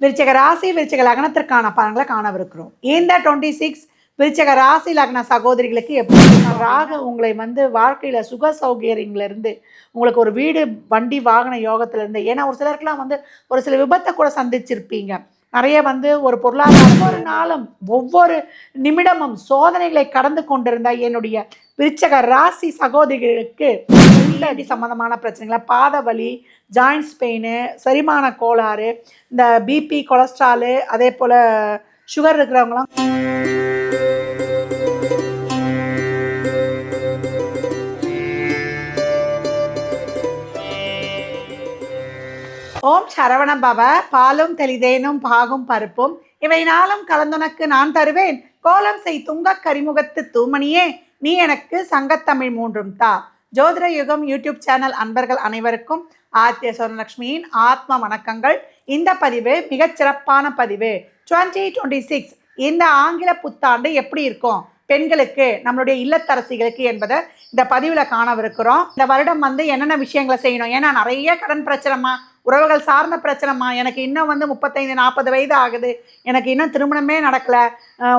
விருச்சக ராசி விருச்சக லக்னத்திற்கான பலன்களை காணவிருக்கிறோம். இந்த டுவெண்ட்டி சிக்ஸ் விருச்சக ராசி லக்ன சகோதரிகளுக்கு எப்படி ராக உங்களை வந்து வாழ்க்கையில் சுக சௌகரியங்கள்லேருந்து உங்களுக்கு ஒரு வீடு வண்டி வாகன யோகத்திலேருந்து ஏன்னா ஒரு சிலருக்குலாம் வந்து ஒரு சில விபத்தை கூட சந்திச்சிருப்பீங்க. நிறைய வந்து ஒரு பொருளாதார ஒவ்வொரு நாளும் ஒவ்வொரு நிமிடமும் சோதனைகளை கடந்து கொண்டிருந்த என்னுடைய விருச்சக ராசி சகோதரிகளுக்கு உள்ளடி சம்பந்தமான பிரச்சனைகளை பாத வலி ஜாயின்ஸ் பெயின் செரிமான கோளாறு இந்த பிபி கொலஸ்ட்ராலு அதே போல் சுகர் இருக்கிறவங்களாம் ஓம் சரவண பவ பாலும் தெளிதேனும் பாகும் பருப்பும். இவை நாளும் கலந்துனக்கு நான் தருவேன். கோலம் செய் துங்கக் கரிமுகத்து தூமணியே நீ எனக்கு சங்கத்தமிழ் மூன்றும் தா. ஜோதிட யுகம் யூடியூப் சேனல் அன்பர்கள் அனைவருக்கும் ஆத்திய சொர்ணலட்சுமியின் ஆத்ம வணக்கங்கள். இந்த பதிவு மிகச் சிறப்பான பதிவு. டுவெண்ட்டி டுவெண்ட்டி சிக்ஸ் இந்த ஆங்கில புத்தாண்டு எப்படி இருக்கும்? பெண்களுக்கு நம்மளுடைய இல்லத்தரசிகளுக்கு என்பதை இந்த பதிவில் காணவிருக்கிறோம். இந்த வருடம் வந்து என்னென்ன விஷயங்களை செய்யணும்? ஏன்னா நிறைய கடன் பிரச்சனைமா உறவுகள் சார்ந்த பிரச்சனைமா எனக்கு இன்னும் வந்து முப்பத்தைந்து நாற்பது வயது ஆகுது. எனக்கு இன்னும் திருமணமே நடக்கல.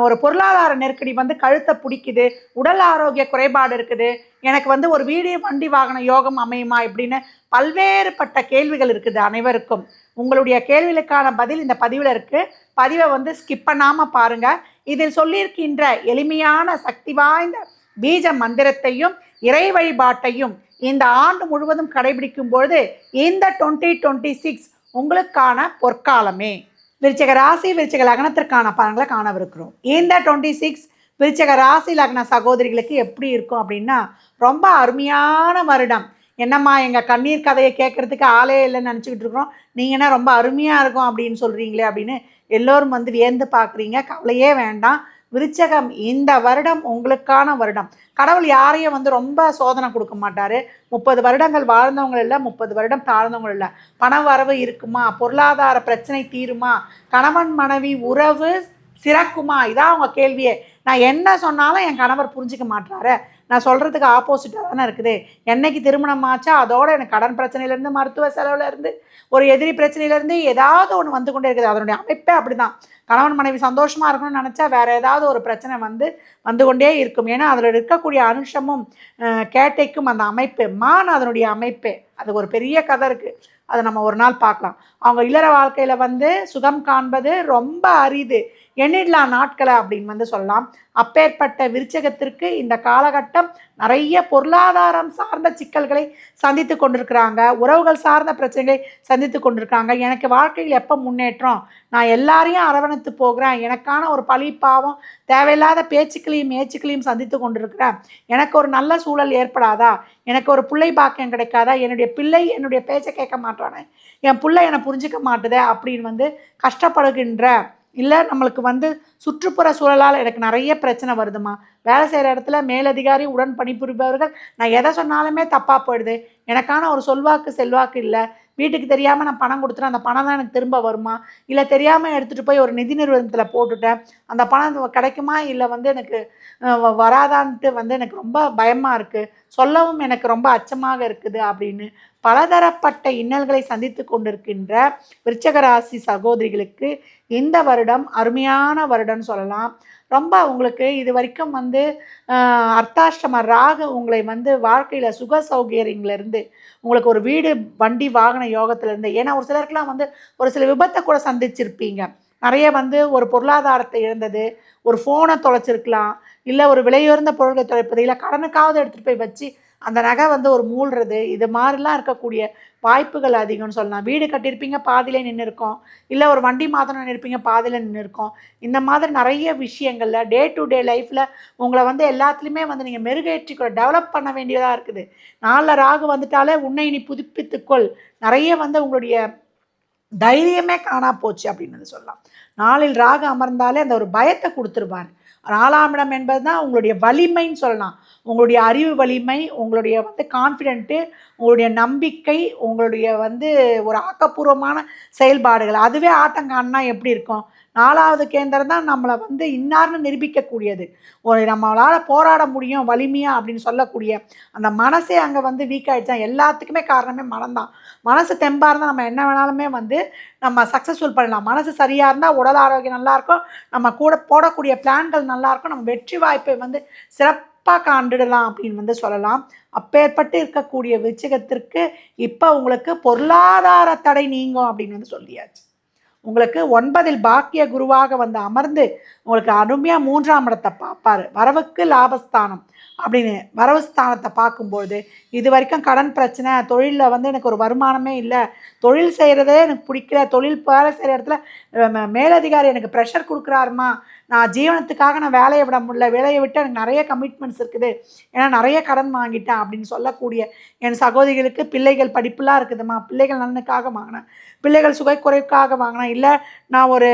ஒரு பொருளாதார நெருக்கடி வந்து கழுத்தை பிடிக்குது. உடல் ஆரோக்கிய குறைபாடு இருக்குது. எனக்கு வந்து ஒரு வீடு வண்டி வாகன யோகம் அமையுமா இப்படின்னு பல்வேறுபட்ட கேள்விகள் இருக்குது அனைவருக்கும். உங்களுடைய கேள்விகளுக்கான பதில் இந்த பதிவில் இருக்குது பதிவை வந்து ஸ்கிப் பண்ணாமல் பாருங்கள் இதில் சொல்லியிருக்கின்ற எளிமையான சக்தி வாய்ந்த பீஜ மந்திரத்தையும் இறை வழிபாட்டையும் இந்த ஆண்டு முழுவதும் கடைபிடிக்கும் பொழுது இந்த டுவெண்ட்டி டுவெண்ட்டி சிக்ஸ் உங்களுக்கான பொற்காலமே. விருச்சக ராசி விருச்சக லக்னத்திற்கான பலன்களை காணவிருக்கிறோம். இந்த டுவெண்ட்டி சிக்ஸ் விருச்சக ராசி லக்ன சகோதரிகளுக்கு எப்படி இருக்கும் அப்படின்னா ரொம்ப அருமையான வருடம். என்னம்மா எங்கள் கண்ணீர் கதையை கேட்குறதுக்கு ஆளே இல்லைன்னு நினச்சிக்கிட்டு இருக்கிறோம். நீங்கள் என்ன ரொம்ப அருமையாக இருக்கும் அப்படின்னு சொல்கிறீங்களே அப்படின்னு எல்லோரும் வந்து வியந்து பார்க்குறீங்க. கவலையே வேண்டாம். விருச்சகம் இந்த வருடம் உங்களுக்கான வருடம். கடவுள் யாரையும் வந்து ரொம்ப சோதனை கொடுக்க மாட்டார். முப்பது வருடங்கள் வாழ்ந்தவங்க இல்லை முப்பது வருடம் தாழ்ந்தவங்க இல்லை. பண வரவு இருக்குமா? பொருளாதார பிரச்சனை தீருமா? கணவன் மனைவி உறவு சிறக்குமா? இதான் அவங்க கேள்வியே. நான் என்ன சொன்னாலும் என் கணவர் புரிஞ்சிக்க மாட்டாரு நான் சொல்கிறதுக்கு ஆப்போசிட்டாக தானே இருக்குது. என்னைக்கு திருமணம் ஆச்சா அதோட எனக்கு கடன் பிரச்சனையிலேருந்து மருத்துவ செலவுலேருந்து ஒரு எதிரி பிரச்சனையிலேருந்து ஏதாவது ஒன்று வந்து கொண்டே இருக்குது. அதனுடைய அமைப்பே அப்படி தான் கணவன் மனைவி சந்தோஷமாக இருக்கணும்னு நினச்சா வேறு ஏதாவது ஒரு பிரச்சனை வந்து வந்து கொண்டே இருக்கும். ஏன்னா அதில் இருக்கக்கூடிய அனுஷமும் கேட்டைக்கும் அந்த அமைப்பு மான் அதனுடைய அமைப்பே. அது ஒரு பெரிய கதை இருக்குது அதை நம்ம ஒரு நாள் பார்க்கலாம். அவங்க இல்லற வாழ்க்கையில் வந்து சுகம் காண்பது ரொம்ப அரிது. எண்ணிடலா நாட்களை அப்படின்னு வந்து சொல்லலாம். அப்பேற்பட்ட விருச்சகத்திற்கு இந்த காலகட்டம் நிறைய பொருளாதாரம் சார்ந்த சிக்கல்களை சந்தித்து கொண்டிருக்கிறாங்க. உறவுகள் சார்ந்த பிரச்சனைகளை சந்தித்து கொண்டிருக்காங்க எனக்கு வாழ்க்கையில் எப்போ முன்னேற்றம்? நான் எல்லாரையும் அரவணைத்து போகிறேன். எனக்கான ஒரு பழி பாவம் தேவையில்லாத பேச்சுக்களையும் ஏச்சுக்களையும் சந்தித்து கொண்டிருக்கிறேன். எனக்கு ஒரு நல்ல சூழல் ஏற்படாதா? எனக்கு ஒரு பிள்ளை பாக்கியம் கிடைக்காதா? என்னுடைய பிள்ளை என்னுடைய பேச்சை கேட்க மாட்டானே. என் பிள்ளை என்னை புரிஞ்சுக்க மாட்டுதே அப்படின்னு வந்து கஷ்டப்படுகின்ற இல்லை நம்மளுக்கு வந்து சுற்றுப்புற சூழலால் எனக்கு நிறைய பிரச்சனை வருதுமா வேலை செய்கிற இடத்துல மேலதிகாரி உடன் பணிபுரிபவர்கள் நான் எதை சொன்னாலுமே தப்பாக போயிடுது. எனக்கான ஒரு சொல்வாக்கு செல்வாக்கு இல்லை. வீட்டுக்கு தெரியாமல் நான் பணம் கொடுத்துட்டேன். அந்த பணம் தான் எனக்கு திரும்ப வருமா? இல்லை தெரியாமல் எடுத்துகிட்டு போய் ஒரு நிதி நிறுவனத்தில் போட்டுட்டேன். அந்த பணம் கிடைக்குமா? இல்லை வந்து எனக்கு வ- வராதான்ட்டு வந்து எனக்கு ரொம்ப பயமாக இருக்குது சொல்லவும் எனக்கு ரொம்ப அச்சமாக இருக்குது அப்படின்னு பலதரப்பட்ட இன்னல்களை சந்தித்து கொண்டிருக்கின்ற விருச்சகராசி சகோதரிகளுக்கு இந்த வருடம் அருமையான வருடம்னு சொல்லலாம். ரொம்ப உங்களுக்கு இது வரைக்கும் வந்து அர்த்தாஷ்டம ராகு உங்களை வந்து வாழ்க்கையில் சுக சௌகரியங்கள்லேருந்து உங்களுக்கு ஒரு வீடு வண்டி வாகன யோகத்திலேருந்து ஏன்னா ஒரு சிலருக்குலாம் வந்து ஒரு சில விபத்தை கூட சந்திச்சிருப்பீங்க. நிறைய வந்து ஒரு பொருளாதாரத்தை இழந்தது ஒரு ஃபோனை தொலைச்சிருக்கலாம் இல்லை ஒரு விலையுயர்ந்த பொருட்களை தொலைப்பது இல்லை கடனுக்காவது எடுத்துகிட்டு போய் வச்சு அந்த நகை வந்து ஒரு மூழ்றது இது மாதிரிலாம் இருக்கக்கூடிய வாய்ப்புகள் அதிகம்னு சொல்லலாம். வீடு கட்டியிருப்பீங்க பாதியிலே நின்று இருக்கோம் இல்லை ஒரு வண்டி மாதம் இருப்பீங்க பாதியில் நின்று இருக்கோம் இந்த மாதிரி நிறைய விஷயங்களில் டே டு டே லைஃப்பில் உங்களை வந்து எல்லாத்துலேயுமே வந்து நீங்கள் மெருகேற்றிக்கொள்ள டெவலப் பண்ண வேண்டியதாக இருக்குது. நாளில் ராகு வந்துட்டாலே உன்னை நீ புதுப்பித்துக்கொள். நிறைய வந்து உங்களுடைய தைரியமே காணா போச்சு அப்படின்னு வந்து சொல்லலாம். நாளில் ராகு அமர்ந்தாலே அந்த ஒரு பயத்தை கொடுத்துருவார். நாலாம் இடம் என்பது தான் உங்களுடைய வலிமைன்னு சொல்லலாம். உங்களுடைய அறிவு வலிமை உங்களுடைய வந்து கான்ஃபிடென்ட்டு உங்களுடைய நம்பிக்கை உங்களுடைய வந்து ஒரு ஆக்கப்பூர்வமான செயல்பாடுகள். அதுவே ஆட்டங்கான்னா எப்படி இருக்கும்? நாலாவது கேந்திரம் தான் நம்மளை வந்து இன்னார்னு நிரூபிக்கக்கூடியது. ஒரு நம்மளால் போராட முடியும் வலிமையாக அப்படின்னு சொல்லக்கூடிய அந்த மனசே அங்கே வந்து வீக் ஆகிடுச்சா எல்லாத்துக்குமே காரணமே மனம்தான். மனசு தெம்பாக இருந்தால் நம்ம என்ன வேணாலுமே வந்து நம்ம சக்ஸஸ்ஃபுல் பண்ணலாம். மனசு சரியாக இருந்தால் உடல் ஆரோக்கியம் நல்லாயிருக்கும் நம்ம கூட போடக்கூடிய பிளான்கள் நல்லாயிருக்கும் நம்ம வெற்றி வாய்ப்பை வந்து சிறப்பாக காண்டிடலாம் அப்படின்னு வந்து சொல்லலாம். அப்பேற்பட்டு இருக்கக்கூடிய விருச்சிகத்திற்கு இப்போ உங்களுக்கு பொருளாதார தடை நீங்கும் அப்படின்னு வந்து சொல்லியாச்சு. உங்களுக்கு ஒன்பதில் பாக்கிய குருவாக வந்து அமர்ந்து உங்களுக்கு அருமையாக மூன்றாம் இடத்தை பார்ப்பார் வரவுக்கு லாபஸ்தானம் அப்படின்னு வரவு ஸ்தானத்தை பார்க்கும்பொழுது இது வரைக்கும் கடன் பிரச்சனை தொழிலில் வந்து எனக்கு ஒரு வருமானமே இல்லை தொழில் செய்கிறதே எனக்கு பிடிக்கல தொழில் வேலை செய்கிற இடத்துல மேலதிகாரி எனக்கு ப்ரெஷர் கொடுக்குறாருமா நான் ஜீவனத்துக்காக நான் வேலையை விட முடியல வேலையை விட்டு எனக்கு நிறைய கமிட்மெண்ட்ஸ் இருக்குது. ஏன்னா நிறைய கடன் வாங்கிட்டேன் அப்படின்னு சொல்லக்கூடிய என் சகோதரிகளுக்கு பிள்ளைகள் படிப்புலாம் இருக்குதுமா பிள்ளைகள் நலனுக்காக வாங்கினேன். பிள்ளைகள் சுகைக்குறைக்காக வாங்கினேன். இல்லை நான் ஒரு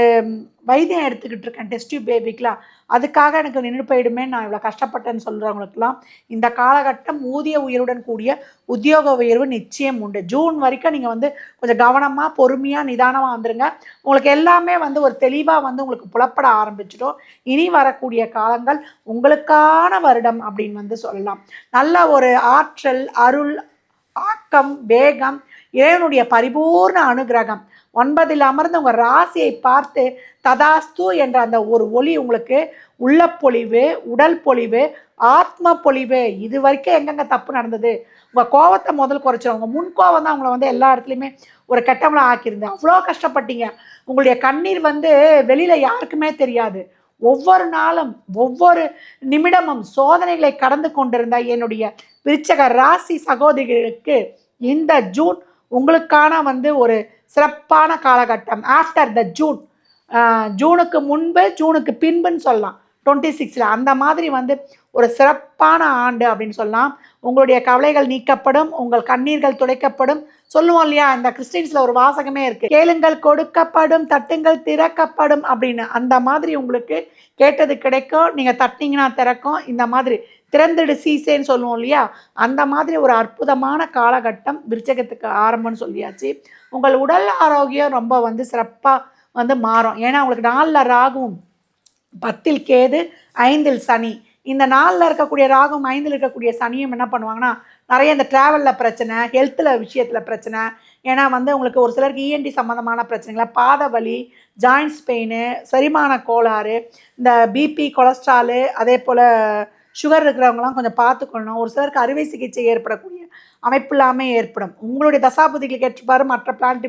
வைத்தியம் எடுத்துக்கிட்டு இருக்கேன் டெஸ்ட் பேபிக்கெலாம் அதுக்காக எனக்கு நின்று போயிடுமே நான் இவ்வளோ கஷ்டப்பட்டேன்னு சொல்கிறவங்களுக்குலாம் இந்த காலகட்டம் ஊதிய உயர்வுடன் கூடிய உத்தியோக உயர்வு நிச்சயம் உண்டு. ஜூன் வரைக்கும் நீங்கள் வந்து கொஞ்சம் கவனமாக பொறுமையாக நிதானமாக வந்துருங்க. உங்களுக்கு எல்லாமே வந்து ஒரு தெளிவாக வந்து உங்களுக்கு புலப்பட ஆரம்பிச்சிடும். இனி வரக்கூடிய காலங்கள் உங்களுக்கான வருடம் அப்படின்னு வந்து சொல்லலாம். நல்ல ஒரு ஆற்றல் அருள் ஆக்கம் வேகம் இறைவனுடைய பரிபூர்ண அனுகிரகம். ஒன்பதில் அமர்ந்து உங்கள் ராசியை பார்த்து ததாஸ்து என்ற அந்த ஒரு ஒளி உங்களுக்கு உள்ள பொழிவு உடல் பொலிவு ஆத்ம பொலிவு இது வரைக்கும் எங்கெங்கே தப்பு நடந்தது? உங்கள் கோவத்தை முதல் குறைச்சிடும் உங்கள் முன் கோவம் தான் உங்களை வந்து எல்லா இடத்துலையுமே ஒரு கெட்டவளை ஆக்கியிருந்தேன் அவ்வளோ கஷ்டப்பட்டீங்க. உங்களுடைய கண்ணீர் வந்து வெளியில் யாருக்குமே தெரியாது. ஒவ்வொரு நாளும் ஒவ்வொரு நிமிடமும் சோதனைகளை கடந்து கொண்டிருந்த என்னுடைய விருச்சக ராசி சகோதரிகளுக்கு இந்த ஜூன் உங்களுக்கான வந்து ஒரு சிறப்பான காலகட்டம். ஆஃப்டர் த ஜூன் ஜூனுக்கு முன்பு ஜூனுக்கு பின்புன்னு சொல்லலாம். டுவெண்ட்டி சிக்ஸில் அந்த மாதிரி வந்து ஒரு சிறப்பான ஆண்டு அப்படின்னு சொல்லலாம். உங்களுடைய கவலைகள் நீக்கப்படும். உங்கள் கண்ணீர்கள் துடைக்கப்படும். சொல்லுவோம் இல்லையா? இந்த கிறிஸ்டின்ஸில் ஒரு வாசகமே இருக்குது கேளுங்கள் கொடுக்கப்படும். தட்டுங்கள் திறக்கப்படும் அப்படின்னு. அந்த மாதிரி உங்களுக்கு கேட்டது கிடைக்கும். நீங்கள் தட்டிங்கன்னா திறக்கும். இந்த மாதிரி திறந்தெடு சீசேன்னு சொல்லுவோம் இல்லையா? அந்த மாதிரி ஒரு அற்புதமான காலகட்டம் விருச்சகத்துக்கு ஆரம்பம்னு சொல்லியாச்சு. உங்கள் உடல் ஆரோக்கியம் ரொம்ப வந்து சிறப்பாக வந்து மாறும். ஏன்னா உங்களுக்கு நாலில் ராகுவும் பத்தில் கேது ஐந்தில் சனி. இந்த நாளில் இருக்கக்கூடிய ராகும் ஐந்தில் இருக்கக்கூடிய சனியும் என்ன பண்ணுவாங்கன்னா நிறைய இந்த ட்ராவலில் பிரச்சனை ஹெல்த்தில் விஷயத்தில் பிரச்சனை. ஏன்னா வந்து உங்களுக்கு ஒரு சிலருக்கு இஎன்டி சம்மந்தமான பிரச்சனைகளை பாத வலி ஜாயின்ஸ் பெயின் செரிமான கோளாறு இந்த பிபி கொலஸ்ட்ராலு அதே போல் சுகர் இருக்கிறவங்களாம் கொஞ்சம் பார்த்துக்கணும். ஒரு சிலருக்கு அறுவை சிகிச்சை ஏற்படக்கூடிய அமைப்பு இல்லாமல் ஏற்படும். உங்களுடைய தசாபதிகளுக்கு ஏற்றவாறு மற்ற பிளான்ட்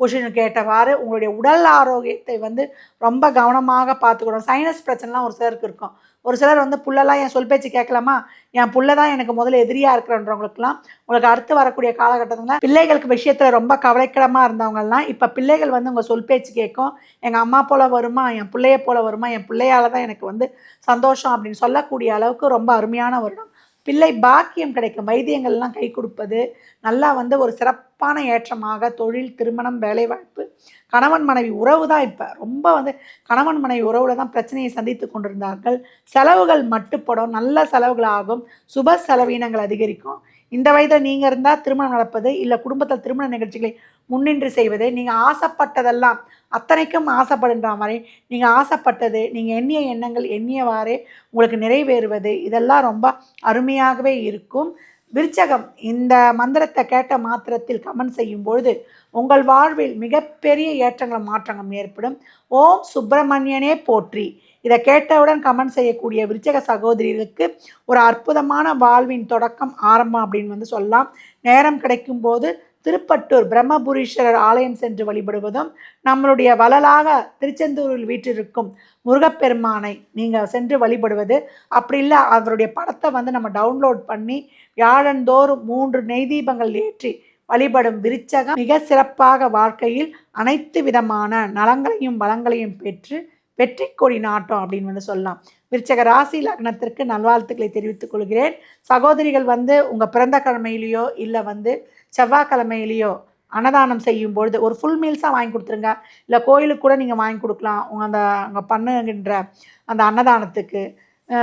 பொசிஷனுக்கு ஏற்றவாறு உங்களுடைய உடல் ஆரோக்கியத்தை வந்து ரொம்ப கவனமாக பார்த்துக்கணும். சைனஸ் பிரச்சனைலாம் ஒரு சிலருக்கு இருக்கும். ஒரு சிலர் வந்து புள்ளெல்லாம் என் சொல் பேச்சு கேட்கலாமா? என் புள்ள தான் எனக்கு முதல்ல எதிரியாக இருக்கிறன்றவங்களுக்குலாம் உங்களுக்கு அடுத்து வரக்கூடிய காலகட்டத்தில் பிள்ளைகளுக்கு விஷயத்தில் ரொம்ப கவலைக்கிடமாக இருந்தவங்கலாம் இப்போ பிள்ளைகள் வந்து உங்கள் சொல் பேச்சு கேட்கும். எங்கள் அம்மா போல் வருமா? என் பிள்ளைய போல் வருமா? என் பிள்ளையால் தான் எனக்கு வந்து சந்தோஷம் அப்படின்னு சொல்லக்கூடிய அளவுக்கு ரொம்ப அருமையான வருடம். பிள்ளை பாக்கியம் கிடைக்கும். வைத்தியங்கள்லாம் கை கொடுப்பது நல்லா வந்து ஒரு சிறப்பான ஏற்றமாக தொழில் திருமணம் வேலைவாய்ப்பு கணவன் மனைவி உறவு தான் இப்போ. ரொம்ப வந்து கணவன் மனைவி உறவில் தான் பிரச்சனையை சந்தித்து கொண்டிருந்தார்கள். செலவுகள் மட்டுப்படும். நல்ல செலவுகள் ஆகும் சுப செலவீனங்கள் அதிகரிக்கும். இந்த வயதில் நீங்கள் இருந்தால் திருமணம் நடப்பது இல்லை குடும்பத்தில் திருமண நிகழ்ச்சிகளை முன்னின்று செய்வது. நீங்கள் ஆசைப்பட்டதெல்லாம் அத்தனைக்கும் ஆசைப்படுன்ற மாதிரி. நீங்கள் ஆசைப்பட்டது நீங்கள் எண்ணிய எண்ணங்கள் எண்ணியவாறே உங்களுக்கு நிறைவேறுவது இதெல்லாம் ரொம்ப அருமையாகவே இருக்கும். விருச்சகம் இந்த மந்திரத்தை கேட்ட மாத்திரத்தில் கமெண்ட் செய்யும் பொழுது உங்கள் வாழ்வில் மிகப்பெரிய ஏற்றங்களும் மாற்றங்கள் ஏற்படும். ஓம் சுப்பிரமணியனே போற்றி. இதை கேட்டவுடன் கமெண்ட் செய்யக்கூடிய விருச்சக சகோதரிகளுக்கு ஒரு அற்புதமான வாழ்வின் தொடக்கம் ஆரம்பம் அப்படின்னு வந்து சொல்லலாம். நேரம் கிடைக்கும்போது திருப்பட்டூர் பிரம்மபுரீஸ்வரர் ஆலயம் சென்று வழிபடுவதும் நம்மளுடைய வளலாக திருச்செந்தூரில் வீற்றிருக்கும் முருகப்பெருமானை நீங்கள் சென்று வழிபடுவது. அப்படி இல்லை அவருடைய படத்தை வந்து நம்ம டவுன்லோட் பண்ணி வியாழந்தோறும் மூன்று நெய் தீபங்கள் ஏற்றி வழிபடும் விருச்சகம் மிக சிறப்பாக வாழ்க்கையில் அனைத்து விதமான நலங்களையும் வளங்களையும் பெற்று வெற்றி கொடி நாட்டம் அப்படின்னு வந்து சொல்லலாம். விருச்சக ராசி லக்னத்திற்கு நல்வாழ்த்துக்களை தெரிவித்துக் கொள்கிறேன். சகோதரிகள் வந்து உங்கள் பிறந்த கிழமையிலேயோ இல்லை வந்து செவ்வாய்க்கிழமையிலையோ அன்னதானம் செய்யும் பொழுது ஒரு ஃபுல் மீல்ஸாக வாங்கி கொடுத்துருங்க. இல்லை கோயிலுக்கு கூட நீங்கள் வாங்கி கொடுக்கலாம். உங்கள் அந்த அங்கே பண்ணுகின்ற அந்த அன்னதானத்துக்கு.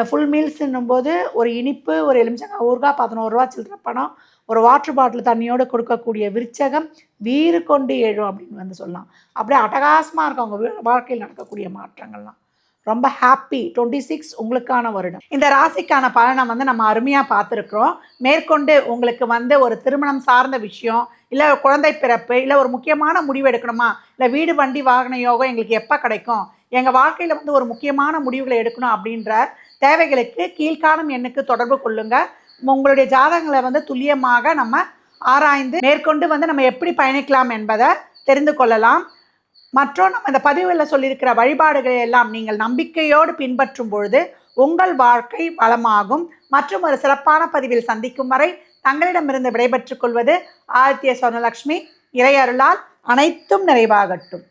ஃபுல் மீல்ஸ்ன்னும் போது ஒரு இனிப்பு ஒரு எலுமிச்சங்காய் ஊறுகாய் பதினோரு ரூபா சில்லற பணம் ஒரு வாட்டர் பாட்டில் தண்ணியோடு கொடுக்கக்கூடிய விருச்சகம் வீறு கொண்டு எழும் அப்படின்னு வந்து சொல்லலாம். அப்படியே அட்டகாசமாக இருக்கும். அவங்க வாழ்க்கையில் நடக்கக்கூடிய மாற்றங்கள்லாம். ரொம்ப ஹாப்பி டுவெண்ட்டி சிக்ஸ் உங்களுக்கான வருடம். இந்த ராசிக்கான பலனை வந்து நம்ம அருமையாக பார்த்துருக்குறோம். மேற்கொண்டு உங்களுக்கு வந்து ஒரு திருமணம் சார்ந்த விஷயம் இல்லை குழந்தை பிறப்பு இல்லை ஒரு முக்கியமான முடிவு எடுக்கணுமா இல்லை வீடு வண்டி வாகன யோகம் எங்களுக்கு எப்போ கிடைக்கும் எங்கள் வாழ்க்கையில் வந்து ஒரு முக்கியமான முடிவுகளை எடுக்கணும் அப்படின்ற தேவைகளுக்கு கீழ்காணும் எண்ணுக்கு தொடர்பு கொள்ளுங்கள் உங்களுடைய ஜாதகங்களை வந்து துல்லியமாக நம்ம ஆராய்ந்து மேற்கொண்டு வந்து நம்ம எப்படி பயணிக்கலாம் என்பதை தெரிந்து கொள்ளலாம். மற்றும் நம்ம இந்த பதிவில் சொல்லியிருக்கிற வழிபாடுகளை எல்லாம் நீங்கள் நம்பிக்கையோடு பின்பற்றும் பொழுது உங்கள் வாழ்க்கை வளமாகும். மற்றும் ஒரு சிறப்பான பதிவில் சந்திக்கும் வரை தங்களிடமிருந்து விடைபெற்றுக் கொள்வது ஆதித்ய சொர்ணலக்ஷ்மி இறையருளால் அனைத்தும் நிறைவாகட்டும்.